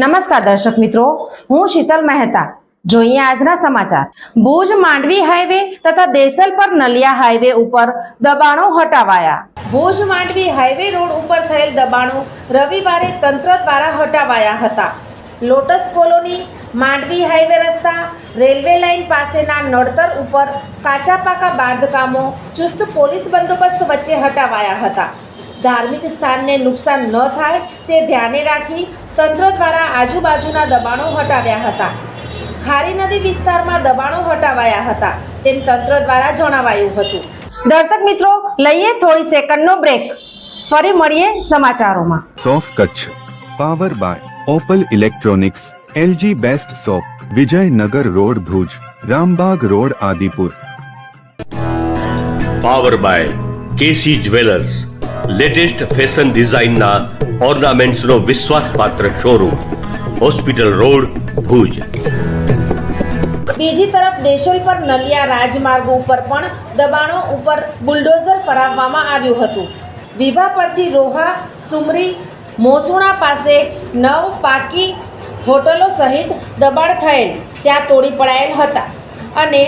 નમસ્કાર દર્શક મિત્રો, હું શીતલ મહેતા. જોઈએ આજના સમાચાર. ભુજ માંડવી હાઈવે તથા દેસલ પર નલિયા હાઈવે ઉપર દબાણો હટાવાયા. ભુજ માંડવી હાઈવે રોડ ઉપર થયેલ દબાણો રવિવારે તંત્ર દ્વારા હટાવાયા હતા. લોટસ કોલોની, માંડવી હાઈવે રસ્તા, રેલવે લાઇન પાસેના નડતર ઉપર કાચા પાકા બાંધકામો, ચુસ્ત પોલીસ બંદોબસ્ત વચ્ચે હટાવાયા હતા. ધાર્મિક સ્થાનને નુકસાન ન થાય તે ધ્યાને રાખી તંત્ર દ્વારા આજુબાજુના દબાણો હટાવ્યા હતા. ખારી નદી વિસ્તારમાં દબાણો હટાવાયા હતા તેમ તંત્ર દ્વારા જણાવાયું હતું. દર્શક મિત્રો લઈએ થોડી સેકન્ડનો બ્રેક ફરી મળીએ સમાચારોમાં. સોફ Kutch power by opal electronics LG best shop Vijaynagar road Bhuj Rambagh road Adipur. Power by KC jewellers latest fashion ડિઝાઇનના ઓર્નામેન્ટ્સનો વિશ્વાસપાત્ર શોરૂમ, હોસ્પિટલ રોડ, ભુજ. બીજી તરફ દેશોલ પર નલિયા રાજમાર્ગ ઉપર પણ દબાણો ઉપર બુલડોઝર ફરાવવામાં આવ્યું હતું. વિભા પરથી રોહા, સુમરી, મોસુણા પાસે નવ પાકી હોટલો સહિત દબાણ થયેલ, ત્યાં તોડી પડાયેલ હતા. અને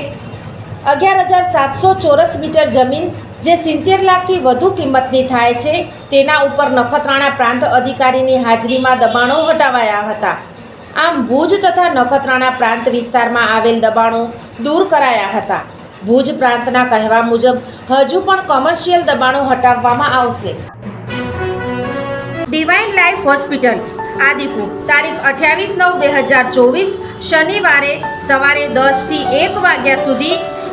અગિયાર હજાર સાતસો ચોરસ મીટર જમીન જે સિત્તેર લાખથી વધુ કિંમતની થાય છે, તેના ઉપર નખત્રાણા પ્રાંત અધિકારીની હાજરીમાં દબાણો હટાવાયા હતા. આમ ભુજ તથા નખત્રાણા પ્રાંત વિસ્તારમાં આવેલ દબાણો દૂર કરાયા હતા. ભુજ પ્રાંતના કહેવા મુજબ, હજુ પણ કોમર્શિયલ દબાણો હટાવવામાં આવશે. ડિવાઇન લાઈફ હોસ્પિટલ, આદિપુર, તારીખ અઠ્યાવીસ નવ બે હજાર ચોવીસ, શનિવારે સવારે દસથી એક વાગ્યા સુધી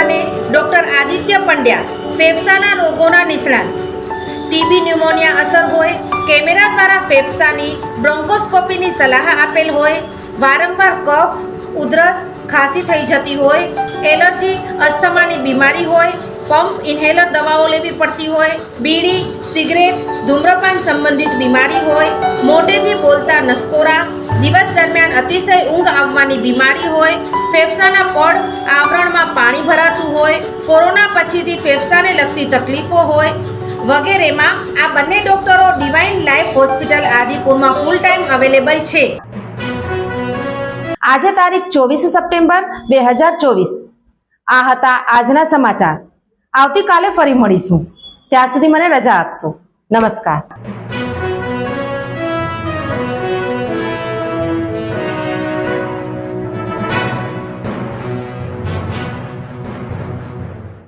અને ડૉક્ટર આદિત્ય પંડ્યા ફેફસાના રોગોના નિષ્ણાત. ટીબી ન્યુમોનિયા અસર હોય, કેમેરા દ્વારા ફેફસાની બ્રોન્કોસ્કોપીની સલાહ આપેલ હોય, વારંવાર કફ, ઉધરસ ખાંસી થઈ જતી હોય, એલર્જી, અસ્થમાની બીમારી હોય, પંપ ઇન્હેલર દવાઓ લેવી પડતી હોય, બીડી, સિગરેટ, ધૂમ્રપાન સંબંધિત બીમારી હોય, મોઢેથી બોલતા નસકોરા, દિવસ દરમિયાન અતિશય ઊંઘ આવવાની બીમારી હોય, ફેફસાના પડ, આવરણમાં કોરોના પછીથી ફેફસાને લગતી તકલીફો હોય વગેરેમાં આ બંને ડોક્ટરો ડિવાઇન લાઈફ હોસ્પિટલ આદિપુરમાં ફૂલ ટાઈમ અવેલેબલ છે. આજે તારીખ ચોવીસ સપ્ટેમ્બર બે હજાર ચોવીસ. આ હતા આજના સમાચાર. આવતીકાલે ફરી મળીશું. ત્યાં સુધી મને રજા આપશો. નમસ્કાર.